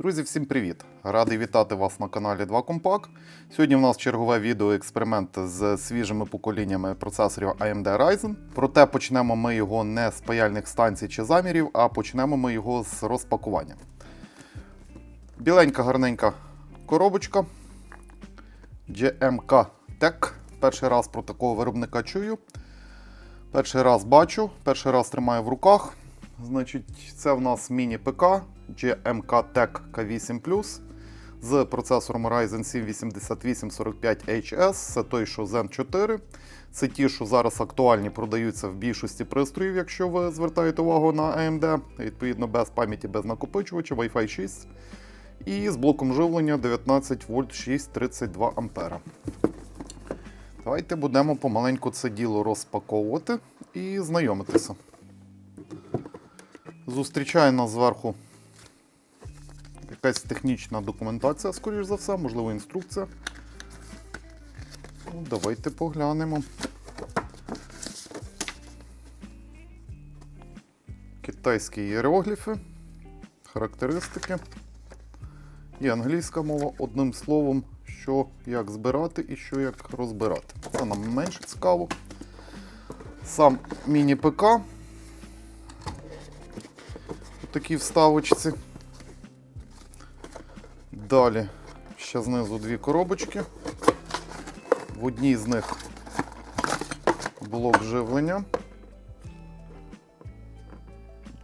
Друзі, всім привіт! Радий вітати вас на каналі 2 Compact. Сьогодні в нас чергове відео експеримент з свіжими поколіннями процесорів AMD Ryzen. Проте почнемо ми його не з паяльних станцій чи замірів, а почнемо ми його з розпакування. Біленька гарненька коробочка GMK Tech. Перший раз про такого виробника чую. Перший раз бачу, перший раз тримаю в руках. Значить, це в нас міні-ПК GMK Tech K8 з процесором Ryzen 7 8845HS. Це той, що Zen 4. Це ті, що зараз актуальні, продаються в більшості пристроїв, якщо ви звертаєте увагу на AMD. Відповідно, без пам'яті, без накопичувача, Wi-Fi 6. І з блоком живлення 19 вольт 632 ампера. Давайте будемо помаленьку це діло розпаковувати і знайомитися. Зустрічає нас зверху якась технічна документація, скоріш за все, можливо, інструкція. Ну, давайте поглянемо. Китайські іерогліфи, характеристики. І англійська мова одним словом, що як збирати і що як розбирати. Це нам менше цікаво. Сам міні-ПК. У такій вставочці. Далі ще знизу дві коробочки. В одній з них блок живлення.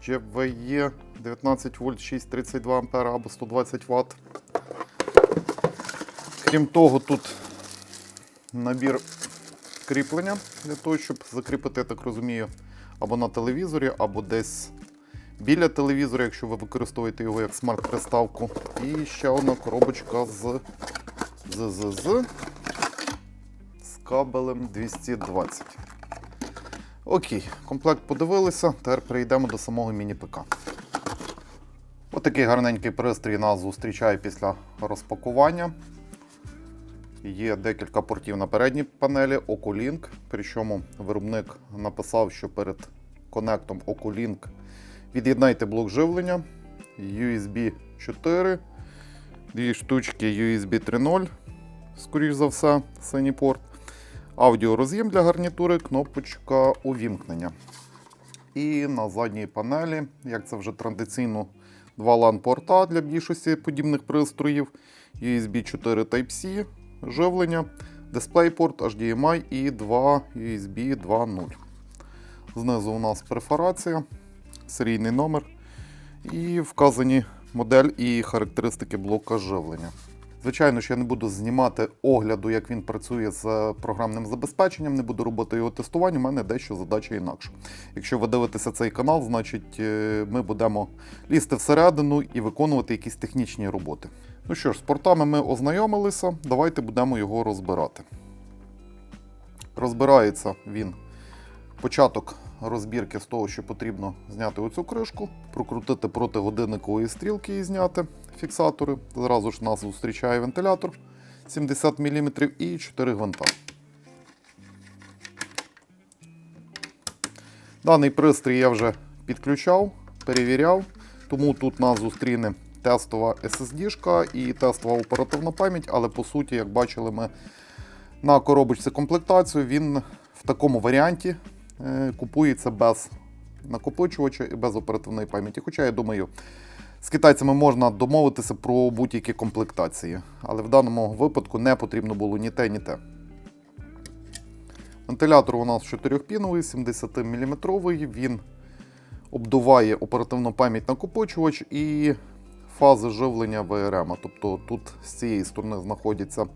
GVE 19 вольт 632 ампера або 120 Вт. Крім того, тут набір кріплення для того, щоб закріпити, я так розумію, або на телевізорі, або десь біля телевізора, якщо ви використовуєте його як смарт-приставку. І ще одна коробочка з, з, з, кабелем 220. Окей, комплект подивилися. Тепер перейдемо до самого міні-ПК. Отакий гарненький пристрій нас зустрічає після розпакування. Є декілька портів на передній панелі Oculink. Причому виробник написав, що перед конектом Oculink від'єднайте блок живлення, USB 4, дві штучки USB 3.0, скоріш за все, синій порт, аудіороз'єм для гарнітури, кнопочка увімкнення. І на задній панелі, як це вже традиційно, два LAN-порта для більшості подібних пристроїв, USB 4 Type-C, живлення, DisplayPort, HDMI і два USB 2.0. Знизу у нас перфорація, серійний номер і вказані модель і характеристики блока живлення. Звичайно, що я не буду знімати огляду, як він працює з програмним забезпеченням, не буду робити його тестування, у мене дещо задача інакша. Якщо ви дивитеся цей канал, значить е, ми будемо лізти всередину і виконувати якісь технічні роботи. Ну що ж, з портами ми ознайомилися, давайте будемо його розбирати. Розбирається він початок розбірки з того, що потрібно зняти оцю кришку, прокрутити проти годинникової стрілки і зняти фіксатори. Зразу ж нас зустрічає вентилятор 70 мм і 4 гвинта. Даний пристрій я вже підключав, перевіряв, тому тут нас зустріне тестова SSD і тестова оперативна пам'ять, але по суті, як бачили ми на коробочці комплектацію, він в такому варіанті купується без накопичувача і без оперативної пам'яті. Хоча, я думаю, з китайцями можна домовитися про будь-які комплектації, але в даному випадку не потрібно було ні те, ні те. Вентилятор у нас 4-піновий, 70 мм. Він обдуває оперативну пам'ять накопичувач і фази живлення ВРМ. Тобто тут з цієї сторони знаходяться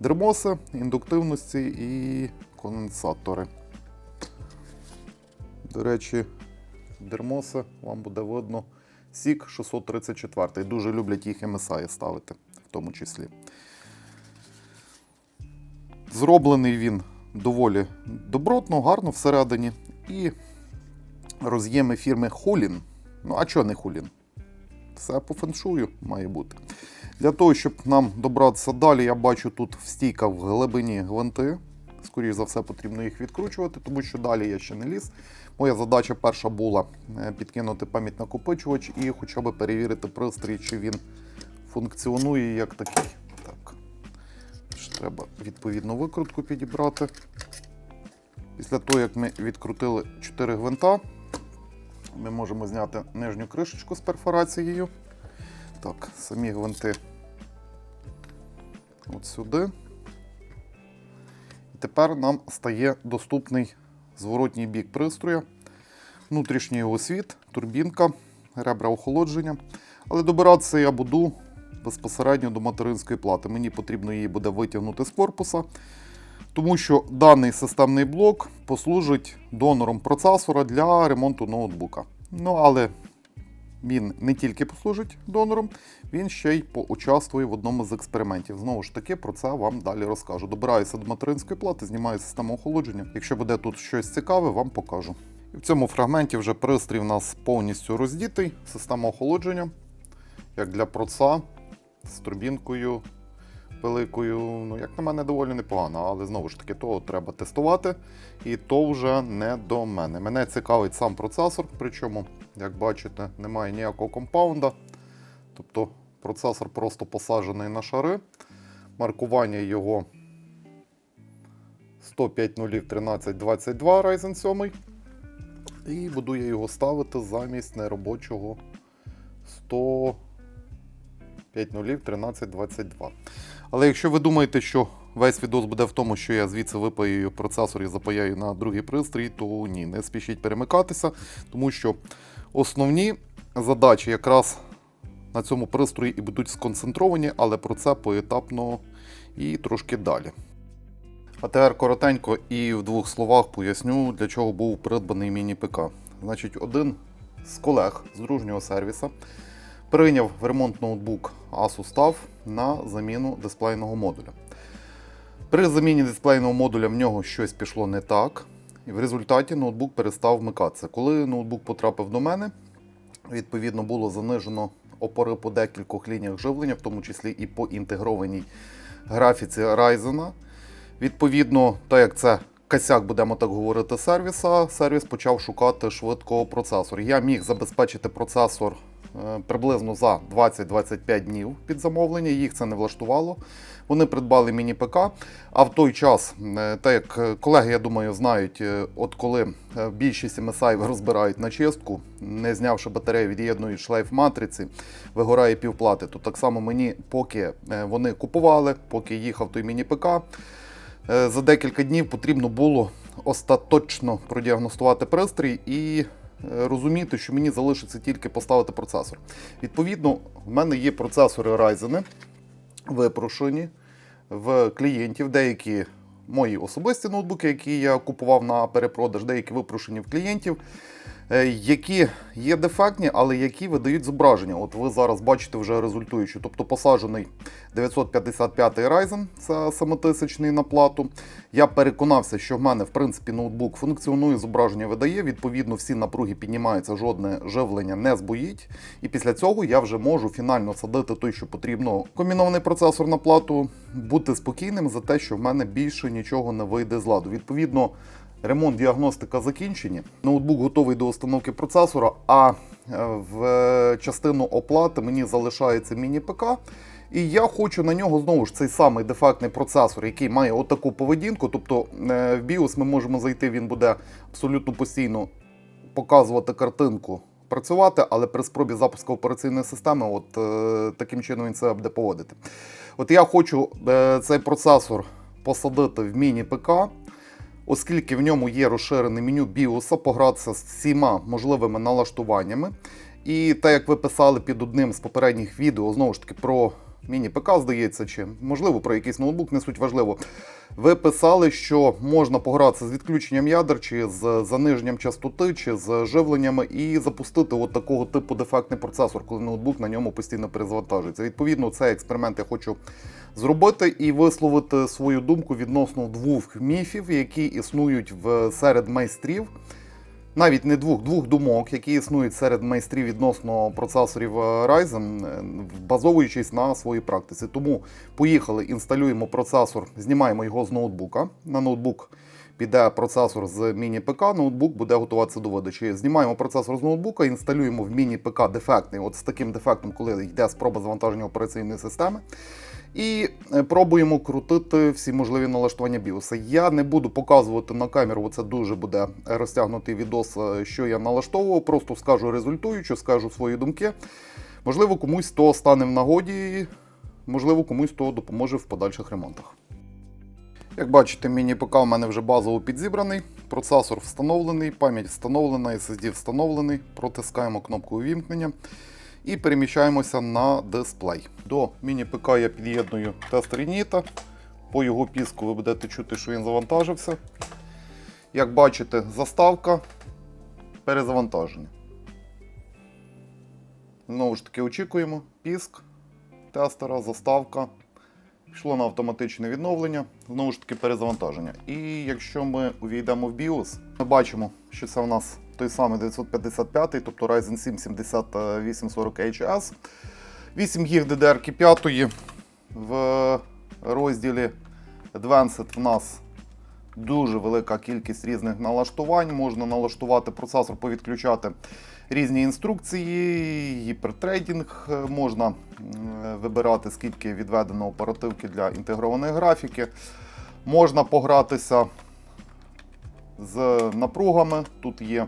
дермоси, індуктивності і конденсатори. До речі, дермоси вам буде видно. Сік 634. Дуже люблять їх MSI ставити, в тому числі. Зроблений він доволі добротно, гарно всередині. І роз'єми фірми Хулін. Ну, а чого не Хулін? Все по феншую має бути. Для того, щоб нам добратися далі, я бачу тут в стійках в глибині гвинти. Скоріше за все, потрібно їх відкручувати, тому що далі я ще не ліз. Моя задача перша була е, підкинути пам'ять накопичувач і хоча б перевірити пристрій, чи він функціонує як такий. Так. Треба відповідно викрутку підібрати. Після того, як ми відкрутили 4 гвинта, ми можемо зняти нижню кришечку з перфорацією. Так, самі гвинти от сюди. Тепер нам стає доступний зворотній бік пристрою, внутрішній його світ, турбінка, ребра охолодження. Але добиратися я буду безпосередньо до материнської плати. Мені потрібно її буде витягнути з корпуса, тому що даний системний блок послужить донором процесора для ремонту ноутбука. Ну, але він не тільки послужить донором, він ще й поучаствує в одному з експериментів. Знову ж таки, про це вам далі розкажу. Добираюся до материнської плати, знімаю систему охолодження. Якщо буде тут щось цікаве, вам покажу. І в цьому фрагменті вже пристрій у нас повністю роздітий. Система охолодження, як для проца, з турбінкою великою. Ну, як на мене, доволі непогано, але знову ж таки, то треба тестувати, і то вже не до мене. Мене цікавить сам процесор, причому, як бачите, немає ніякого компаунда. Тобто процесор просто посаджений на шари. Маркування його 105.01322 Ryzen 7. І буду я його ставити замість неробочого 100. 5.0.13.22. Але якщо ви думаєте, що весь відос буде в тому, що я звідси випаюю процесор і запаяю на другий пристрій, то ні, не спішіть перемикатися, тому що основні задачі якраз на цьому пристрої і будуть сконцентровані, але про це поетапно і трошки далі. А тепер коротенько і в двох словах поясню, для чого був придбаний міні-ПК. Значить, один з колег з дружнього сервіса прийняв в ремонт ноутбук Asus TUF на заміну дисплейного модуля. При заміні дисплейного модуля в нього щось пішло не так, і в результаті ноутбук перестав вмикатися. Коли ноутбук потрапив до мене, відповідно було занижено опори по декількох лініях живлення, в тому числі і по інтегрованій графіці Ryzen. Відповідно, так як це косяк, будемо так говорити, сервіса, сервіс почав шукати швидко процесор. Я міг забезпечити процесор е, приблизно за 20-25 днів під замовлення. Їх це не влаштувало. Вони придбали міні-ПК. А в той час, е, так як е, колеги, я думаю, знають, е, от коли більшість MSI розбирають на чистку, не знявши батарею, від'єднують шлейф матриці, вигорає півплати. То так само мені, поки вони купували, поки їхав той міні-ПК, За декілька днів потрібно було остаточно продіагностувати пристрій і розуміти, що мені залишиться тільки поставити процесор. Відповідно, в мене є процесори Ryzen, випрошені в клієнтів, деякі мої особисті ноутбуки, які я купував на перепродаж, деякі випрошені в клієнтів. Е, Які є дефектні, але які видають зображення. От ви зараз бачите вже результуючи. Тобто посаджений 955 Ryzen, це 7000 на плату. Я переконався, що в мене в принципі ноутбук функціонує, зображення видає. Відповідно, всі напруги піднімаються, жодне живлення не збоїть. І після цього я вже можу фінально садити той, що потрібно. Комбінований процесор на плату, бути спокійним за те, що в мене більше нічого не вийде з ладу. Відповідно. Ремонт діагностика закінчені. Ноутбук готовий до установки процесора, а е, в частину оплати мені залишається міні-ПК. І я хочу на нього знову ж цей самий дефектний процесор, який має отаку поведінку. Тобто е, в BIOS ми можемо зайти, він буде абсолютно постійно показувати картинку, працювати, але при спробі запуску операційної системи, от е, таким чином він себе буде поводити. От я хочу цей процесор посадити в міні-ПК оскільки в ньому є розширене меню BIOS, погратися з всіма можливими налаштуваннями. І так як ви писали під одним з попередніх відео, знову ж таки, про міні-ПК, здається, чи можливо про якийсь ноутбук, не суть важливо. Ви писали, що можна погратися з відключенням ядер, чи з заниженням частоти, чи з живленнями, і запустити от такого типу дефектний процесор, коли ноутбук на ньому постійно перезвантажується. Відповідно, цей експеримент я хочу зробити і висловити свою думку відносно двох міфів, які існують в серед майстрів. Навіть не двох, двох думок, які існують серед майстрів відносно процесорів е, Ryzen, е, базовуючись на своїй практиці. Тому поїхали, інсталюємо процесор, знімаємо його з ноутбука. На ноутбук піде процесор з міні-ПК, ноутбук буде готуватися до видачі. Знімаємо процесор з ноутбука, інсталюємо в міні-ПК дефектний, от з таким дефектом, коли йде спроба завантаження операційної системи. І е, пробуємо крутити всі можливі налаштування біоса. Я не буду показувати на камеру, бо це дуже буде розтягнутий відос, е, що я налаштовував. Просто скажу результуючи, скажу свої думки. Можливо, комусь то стане в нагоді, можливо, комусь то допоможе в подальших ремонтах. Як бачите, міні-ПК у мене вже базово підзібраний, процесор встановлений, пам'ять встановлена, SSD встановлений. Протискаємо кнопку увімкнення і переміщаємося на дисплей. До міні-ПК я під'єдную тест Реніта. По його піску ви будете чути, що він завантажився. Як бачите, заставка, перезавантаження. Знову ж таки, очікуємо. Піск тестера, заставка. Пішло на автоматичне відновлення, знову ж таки перезавантаження. І якщо ми увійдемо в BIOS, ми бачимо, що це у нас той самий 955, тобто Ryzen 7 7840 HS. 8 ГБ DDR5 в розділі Advanced в нас дуже велика кількість різних налаштувань. Можна налаштувати процесор, повідключати різні інструкції, гіпертрейдинг е, можна вибирати, скільки відведено оперативки для інтегрованої графіки. Можна погратися з напругами. Тут є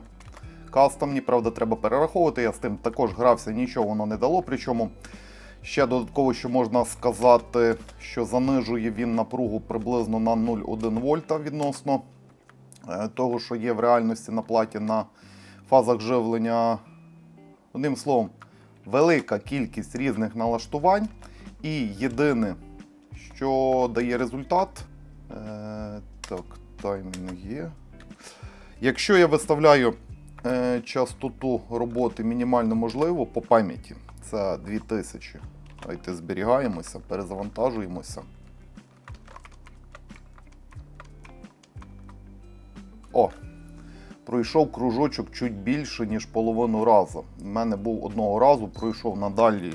кастомні, правда, треба перераховувати. Я з тим також грався, нічого воно не дало. Причому ще додатково, що можна сказати, що занижує він напругу приблизно на 0,1 вольта відносно е, того, що є в реальності на платі на фазах живлення. Одним словом, велика кількість різних налаштувань. І єдине, що дає результат. Е, так, таймінг є. Якщо я виставляю частоту роботи мінімально можливо по пам'яті, це 2000. Давайте зберігаємося, перезавантажуємося. О, пройшов кружочок чуть більше, ніж половину разу. У мене був одного разу, пройшов надалі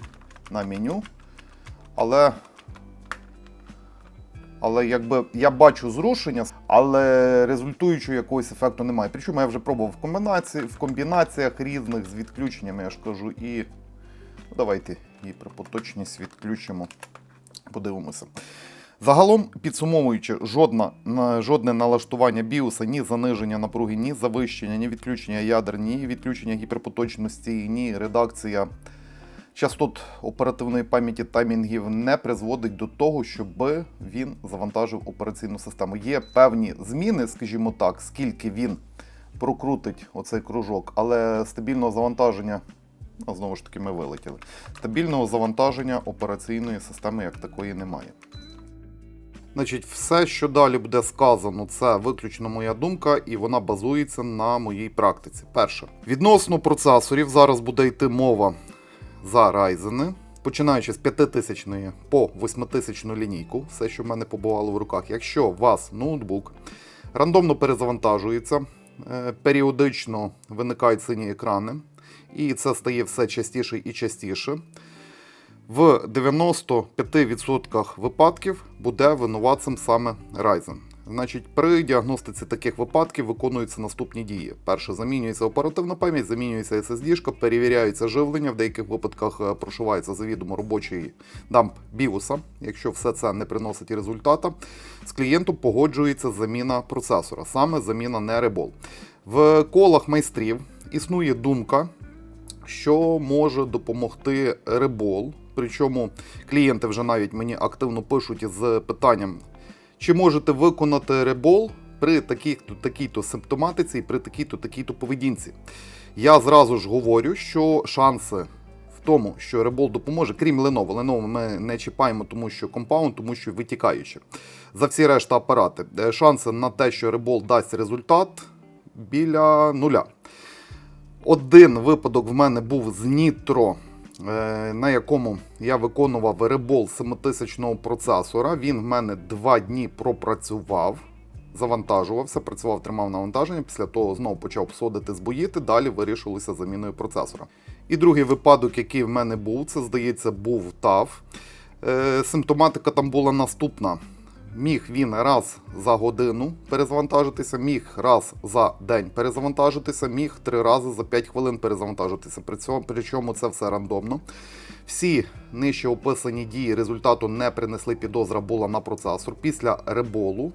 на меню. Але. Але якби я бачу зрушення, але результуючого якогось ефекту немає. Причому я вже пробував в комбінації, в комбінаціях різних з відключеннями, я ж кажу, і ну, давайте її про поточність відключимо. Подивимося. Загалом, підсумовуючи, жодна, жодне налаштування біоса, ні заниження напруги, ні завищення, ні відключення ядер, ні відключення гіперпоточності, ні редакція частот оперативної пам'яті таймінгів не призводить до того, щоб він завантажив операційну систему. Є певні зміни, скажімо так, скільки він прокрутить оцей кружок, але стабільного завантаження. Ну, знову ж таки, ми вилетіли. Стабільного завантаження операційної системи як такої немає. Значить, все, що далі буде сказано, це виключно моя думка, і вона базується на моїй практиці. Перше, відносно процесорів зараз буде йти мова за Ryzen, починаючи з 5000 по 8000 лінійку, все, що в мене побувало в руках. Якщо у вас ноутбук рандомно перезавантажується, е, періодично виникають сині екрани, і це стає все частіше і частіше. В 95% випадків буде винуватцем саме Ryzen. Значить, при діагностиці таких випадків виконуються наступні дії. Перше, замінюється оперативна пам'ять, замінюється SSD, перевіряється живлення, в деяких випадках е, прошивається завідомо робочий дамп BIOS, якщо все це не приносить результата. З клієнтом погоджується заміна процесора, саме заміна не ребол. В колах майстрів існує думка, що може допомогти ребол. Причому клієнти вже навіть мені активно пишуть з питанням, чи можете виконати ребол при такій-то такій-то симптоматиці і при такій-то такій-то поведінці. Я зразу ж говорю, що шанси в тому, що ребол допоможе, крім Lenovo. Lenovo ми не чіпаємо, тому що компаунд, тому що витікаючи. За всі решта апарати. Е, Шанси на те, що ребол дасть результат біля нуля. Один випадок в мене був з е, на якому я виконував ребол 7000 процесора. Він в мене два дні пропрацював, завантажувався, працював, тримав навантаження. Після того знову почав псодити, збоїти. Далі вирішилося заміною процесора. І другий випадок, який в мене був, це здається, був TAF. Е, Симптоматика там була наступна. Міг він раз за годину перезавантажитися, міг раз за день перезавантажитися, міг три рази за 5 хвилин перезавантажитися. При цьому, причому це все рандомно. Всі нижче описані дії результату не принесли підозра була на процесор. Після реболу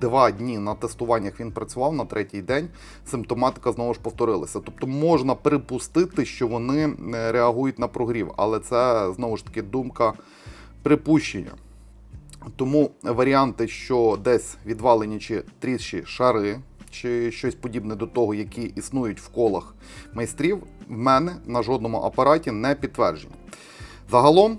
два дні на тестуваннях він працював на третій день. Симптоматика знову ж повторилася. Тобто можна припустити, що вони е, реагують на прогрів, але це знову ж таки думка припущення. Тому варіанти, що десь відвалені чи тріщі шари, чи щось подібне до того, які існують в колах майстрів, в мене на жодному апараті не підтверджені. Загалом,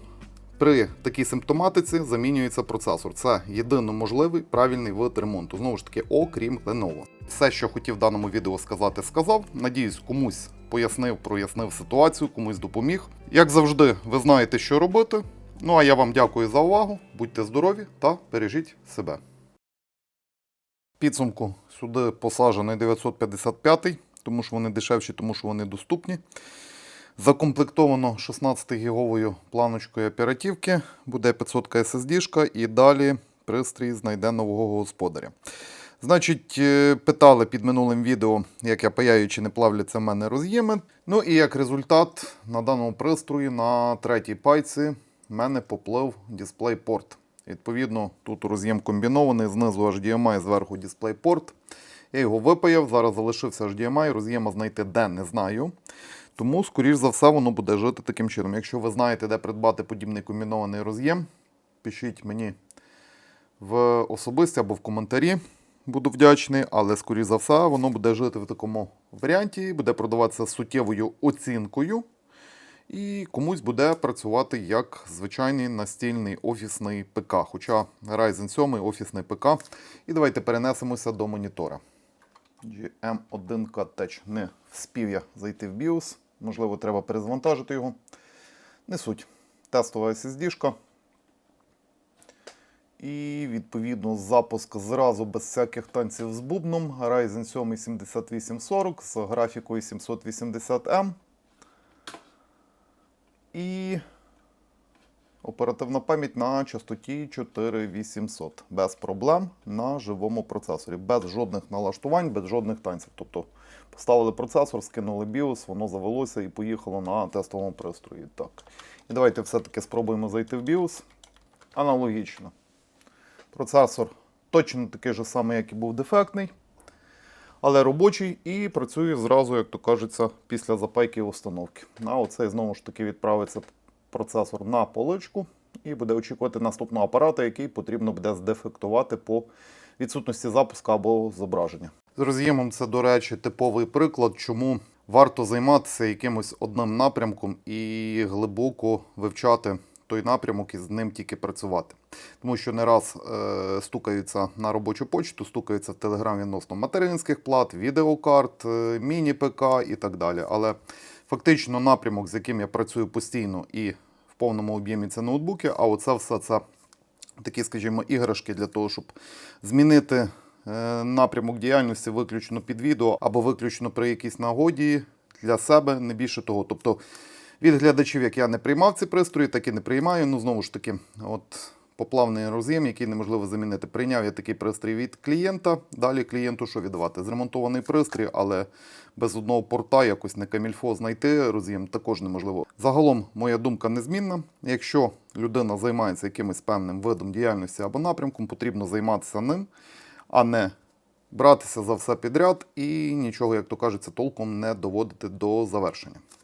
при такій симптоматиці замінюється процесор. Це єдино можливий правильний вид ремонту. Знову ж таки, окрім Lenovo. Все, що хотів в даному відео сказати, сказав. Надіюсь, комусь пояснив, прояснив ситуацію, комусь допоміг. Як завжди, ви знаєте, що робити. Ну а я вам дякую за увагу. Будьте здорові та бережіть себе. Підсумку сюди посаджений 955, тому що вони дешевші, тому що вони доступні. Закомплектовано 16 гіговою планочкою оперативки, буде 500 SSD і далі пристрій знайде нового господаря. Значить, е, питали під минулим відео, як я паяю, чи не плавляться в мене роз'єми. Ну і як результат, на даному пристрої на третій пайці в мене поплив DisplayPort. Відповідно, тут роз'єм комбінований, знизу HDMI, зверху DisplayPort. Я його випаяв, зараз залишився HDMI, роз'єма знайти де не знаю. Тому, скоріш за все, воно буде жити таким чином. Якщо ви знаєте, де придбати подібний комбінований роз'єм, пишіть мені в особисті або в коментарі. Буду вдячний, але, скоріш за все, воно буде жити в такому варіанті, буде продаватися суттєвою оцінкою. І комусь буде працювати як звичайний настільний офісний ПК. Хоча Ryzen 7 офісний ПК. І давайте перенесемося до монітора. GM1K Tech. Не вспів я зайти в BIOS. Можливо, треба перезавантажити його. Не суть. Тестова SSD. І відповідно запуск зразу без всяких танців з бубном. Ryzen 7 7840 з графікою 780M. І оперативна пам'ять на частоті 4800. Без проблем на живому процесорі. Без жодних налаштувань, без жодних танців. Тобто поставили процесор, скинули BIOS, воно завелося і поїхало на тестовому пристрої. Так. І давайте все-таки спробуємо зайти в BIOS. Аналогічно. Процесор точно такий же самий, як і був дефектний, але робочий і працює зразу, як то кажеться, після запайки і установки. А оцей знову ж таки відправиться процесор на поличку і буде очікувати наступного апарата, який потрібно буде здефектувати по відсутності запуску або зображення. З роз'ємом це, до речі, типовий приклад, чому варто займатися якимось одним напрямком і глибоко вивчати той напрямок і з ним тільки працювати. Тому що не раз е, стукаються на робочу почту, стукаються в Телеграм відносно материнських плат, відеокарт, е, міні-ПК і так далі. Але фактично напрямок, з яким я працюю постійно і в повному об'ємі це ноутбуки, а оце все це такі, скажімо, іграшки для того, щоб змінити е, напрямок діяльності виключно під відео або виключно при якійсь нагоді для себе, не більше того. Тобто від глядачів, як я не приймав ці пристрої, так і не приймаю. Ну, знову ж таки, от поплавний роз'єм, який неможливо замінити. Прийняв я такий пристрій від клієнта. Далі клієнту що віддавати? Зремонтований пристрій, але без одного порта якось не камільфо знайти роз'єм також неможливо. Загалом, моя думка незмінна. Якщо людина займається якимось певним видом діяльності або напрямком, потрібно займатися ним, а не братися за все підряд і нічого, як то кажеться, толком не доводити до завершення.